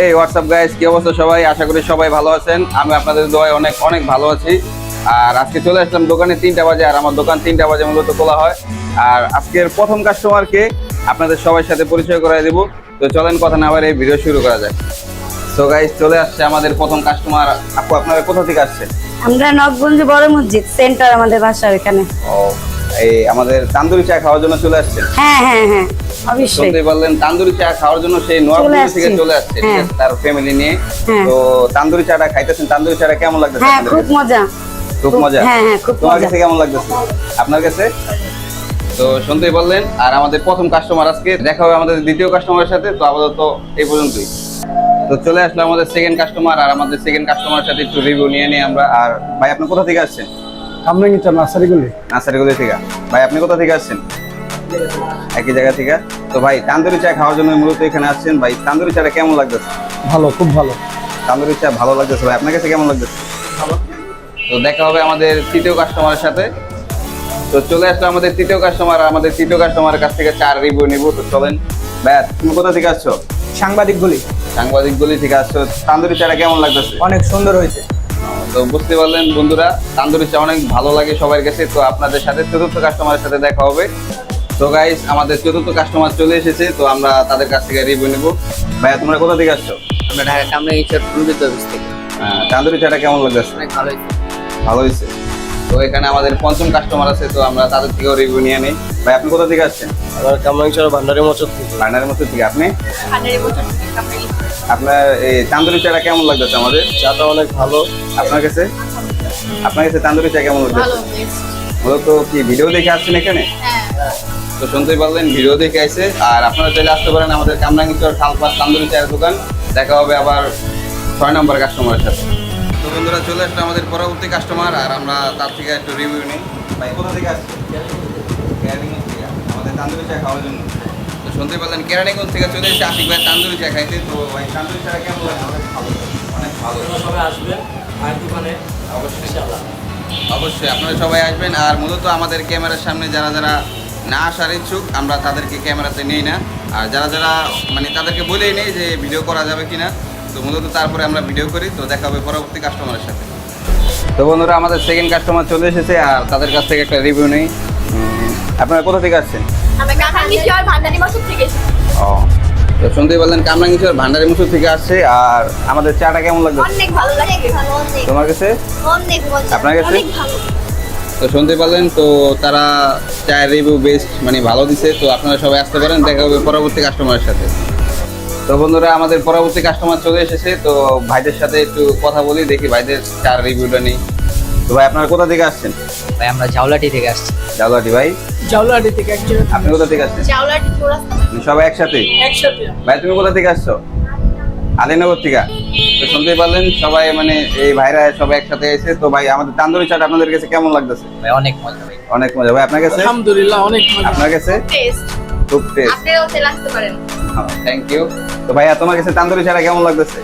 এই WhatsApp guys কি অবস্থা সবাই? আশা করি সবাই ভালো আছেন। আমি আপনাদের দোয়ায় অনেক অনেক ভালো আছি। আর আজকে চলে আসলাম দোকানে তিনটা বাজে আর আমার দোকান তিনটা বাজে মূলত খোলা হয়। আর আজকের প্রথম কাস্টমারকে আপনাদের সবার সাথে পরিচয় করাই দেবো। তো চলেন কথা না আবার এই ভিডিও শুরু করা যায় তো গাইস চলে আসছে আমাদের প্রথম কাস্টমার আপু আপনারা কোথা থেকে আসছেন? আমরা নবগঞ্জ বড় মসজিদ সেন্টার আমাদের বাসা ওখানে ও এই আমাদের তান্দুরি চা খাওয়ার জন্য চলে আসছেন হ্যাঁ হ্যাঁ হ্যাঁ অবশ্যই। শুনতে তান্দুরি চা খাওয়ার জন্য সেই নোয়াখালী থেকে চলে আসছে হ্যাঁ। তার ফ্যামিলি নিয়ে। হ্যাঁ। তো তান্দুরি চাটা খাইতেছেন তান্দুরি চাটা কেমন লাগতেছে হ্যাঁ খুব মজা। খুব মজা? হ্যাঁ হ্যাঁ খুব তোমার কাছে কেমন লাগতেছে? আপনার কাছে? তো শুনতেই পারলেন আর আমাদের প্রথম কাস্টমার আজকে দেখা হবে আমাদের দ্বিতীয় কাস্টমারের সাথে তো আপাতত এই পর্যন্তই। তো চলে আসলো আমাদের সেকেন্ড কাস্টমার আর আমাদের সেকেন্ড কাস্টমারের সাথে একটু রিভিউ নিয়ে নিয়ে আমরা। আর ভাই আপনি কোথা থেকে আসছেন? কামরাঙ্গিটা নার্সারিগুলি। নার্সারিগুলি থেকে। ভাই আপনি কোথা থেকে আসছেন? একই জায়গা থেকে। তো ভাই তান্দুরি চা খাওয়ার জন্য মূলত এখানে আসছেন। ভাই তান্দুরি চাটা কেমন লাগতেছে? ভালো খুব ভালো। তান্দুরি চা ভালো লাগতেছে ভাই। আপনার কাছে কেমন লাগতেছে? তো দেখা হবে আমাদের তৃতীয় কাস্টমারের সাথে। তো চলে আসলো আমাদের তৃতীয় কাস্টমার আমাদের তৃতীয় কাস্টমারের কাছ থেকে চার রিভিউ নিব। তো চলেন। ভাই তুমি কোথা থেকে আসছো? সাংবাদিকগুলি সাংবাদিক গুলি থেকে আসছো। তান্দুরি চাটা কেমন লাগতেছে? অনেক সুন্দর হয়েছে। তো বুঝতে পারলেন বন্ধুরা তান্দুরি চা অনেক ভালো লাগে সবার কাছে। তো আপনাদের সাথে চতুর্থ কাস্টমারের সাথে দেখা হবে। তো গাইস আমাদের চতুর্থ কাস্টমার চলে এসেছে তো আমরা তাদের কাছ থেকে রিভিউ নেব। ভাইয়া তোমরা কোথা থেকে আসছো? আমরা ঢাকা কামরাঙ্গি চা পূর্বিত অফিস থেকে। হ্যাঁ তান্দুরি চাটা কেমন লাগছে? অনেক ভালো হয়েছে। ভালো হয়েছে। তো এখানে আমাদের পঞ্চম কাস্টমার আছে তো আমরা তাদের থেকেও রিভিউ নিয়ে নিই। ভাই আপনি কোথা থেকে আসছেন? আমার কামরাঙ্গি চর ভান্ডারি মচর থেকে। ভান্ডারের মতো থেকে আপনি আপনার এই তান্দুরি চাটা কেমন লাগতেছে আমাদের? চাটা অনেক ভালো। আপনার কাছে? আপনার কাছে তান্দুরি চা কেমন লাগতেছে মূলত কি ভিডিও দেখে আসছেন এখানে? তো শুনতেই পারলেন ভিডিও দেখে আসে আর আপনারা চাইলে আসতে পারেন আমাদের কামরাঙ্গিচর খালপাত তান্দুরি চায়ের দোকান। দেখা হবে আবার ছয় নম্বর কাস্টমারের সাথে। তো বন্ধুরা চলে আসলো আমাদের পরবর্তী কাস্টমার আর আমরা তার থেকে একটু রিভিউ নিই। ভাই কোথা থেকে আসছে কেরানীগঞ্জ থেকে। আমাদের তান্দুরি চা খাওয়ার জন্য। তো শুনতে পারলেন কেরানীগঞ্জ থেকে চলে এসে আশিক ভাই তান্দুরি চা খাইতে তো ভাই তান্দুরি চা কেমন লাগে অনেক ভালো। অনেক ভালো। সবাই আসবেন আর দোকানে অবশ্যই অবশ্যই আপনারা সবাই আসবেন আর মূলত আমাদের ক্যামেরার সামনে যারা যারা না আসার ইচ্ছুক আমরা তাদেরকে ক্যামেরাতে নেই না। আর যারা যারা মানে তাদেরকে বলেই নেই যে ভিডিও করা যাবে কিনা। তো মূলত তারপরে আমরা ভিডিও করি তো দেখা হবে পরবর্তী কাস্টমারের সাথে। তো বন্ধুরা আমাদের সেকেন্ড কাস্টমার চলে এসেছে আর তাদের কাছ থেকে একটা রিভিউ নেই। আপনারা কোথা থেকে আসছেন? ও তো শুনতেই পারলেন কামরাঙ্গিচর ভান্ডারি মুসুর থেকে আসছে আর আমাদের চাটা কেমন লাগবে অনেক ভালো লাগে। তোমার কাছে? অনেক আপনার কাছে? অনেক ভালো। তো শুনতে পারলেন তো তারা চায়ের রিভিউ বেস্ট মানে ভালো দিছে তো আপনারা সবাই আসতে পারেন দেখা হবে পরবর্তী কাস্টমারের সাথে। তো বন্ধুরা আমাদের পরবর্তী কাস্টমার চলে এসেছে। তো ভাইদের সাথে একটু কথা বলি দেখি ভাইদের চার রিভিউটা নেই। তো ভাই আপনারা কোথা থেকে আসছেন? ভাই আমরা ঝাউলাটি থেকে আসছি। জাউলাটি ভাই। জাউলাডি থেকে একজন আপনি কোথা থেকে আসছেন? চাওলার চৌরাস্তা আপনি সবাই একসাথে? একসাথে। ভাই তুমি কোথা থেকে আসছো? আলীনগর থেকে। তো শুনতেই পারলেন সবাই মানে এই ভাইরা সবাই একসাথে এসে তো ভাই আমাদের তান্দুরি চাট আপনাদের কাছে কেমন লাগতেছে? ভাই অনেক মজা ভাই। অনেক মজা। ভাই আপনার কাছে? আলহামদুলিল্লাহ অনেক মজা। আপনার কাছে? টেস্ট খুব টেস্ট আপনিও আসতে পারেন। থ্যাংক ইউ তো ভাইয়া তোমার কাছে তান্দুরি ছাড়া কেমন লাগতেছে?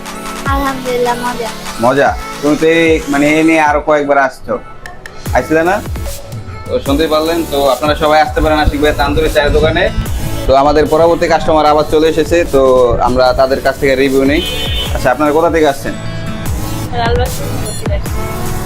আলহামদুলিল্লাহ মজা। মজা? তুমি তো এই মানে এই নিয়ে আরও কয়েকবার আসছো। আসছিলে না? তো শুনতেই পারলেন তো আপনারা সবাই আসতে পারেন আশিক ভাই তান্দুরি চায়ের দোকানে। তো আমাদের পরবর্তী কাস্টমার আবার চলে এসেছে তো আমরা তাদের কাছ থেকে রিভিউ নেই। আচ্ছা আপনারা কোথা থেকে আসছেন?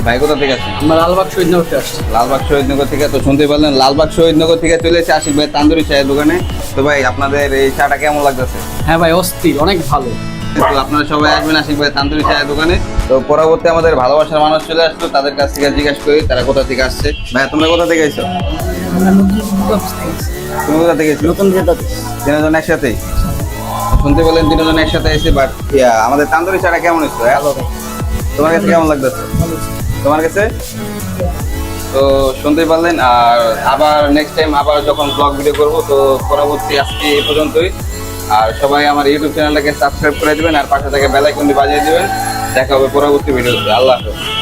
ভাই কোথা থেকে আসছেন? আমরা লালবাগ শহীদ নগরতে আসছি। লালবাগ শহীদনগর থেকে? তো শুনতে পারলেন লালবাগ শহীদনগর থেকে চলে এসেছে আশিক ভাই তান্দুরি চায়ের দোকানে। তো ভাই আপনাদের এই চাটা কেমন লাগতেছে? হ্যাঁ ভাই অস্থির অনেক ভালো। তো আপনারা সবাই আসবেন আশিক ভাই তান্দুরি চায়ের দোকানে। তো পরবর্তী আমাদের ভালোবাসার মানুষ চলে আসলো তাদের কাছ থেকে জিজ্ঞাসা করি তারা কোথা থেকে আসছে? ভাই তোমরা কোথা থেকে এসো? তুমি কোথা থেকে এসো? নতুন ক্রেতা তিনজন একসাথেই শুনতে পেলেন তিনজন একসাথে এসে বাট আমাদের তান্দুরি চাটা কেমন ভালো। তোমার কাছে কেমন লাগতেছে? তোমার কাছে? তো শুনতেই পারলেন, আর আবার নেক্সট টাইম আবার যখন ব্লগ ভিডিও করব, তো পরবর্তী আজকে এই পর্যন্তই। আর সবাই আমার ইউটিউব চ্যানেলটাকে সাবস্ক্রাইব করে দেবেন, আর পাশে থেকে বেলাইকনটি বাজিয়ে দেবেন। দেখা হবে পরবর্তী ভিডিওতে আল্লাহ হাফেজ।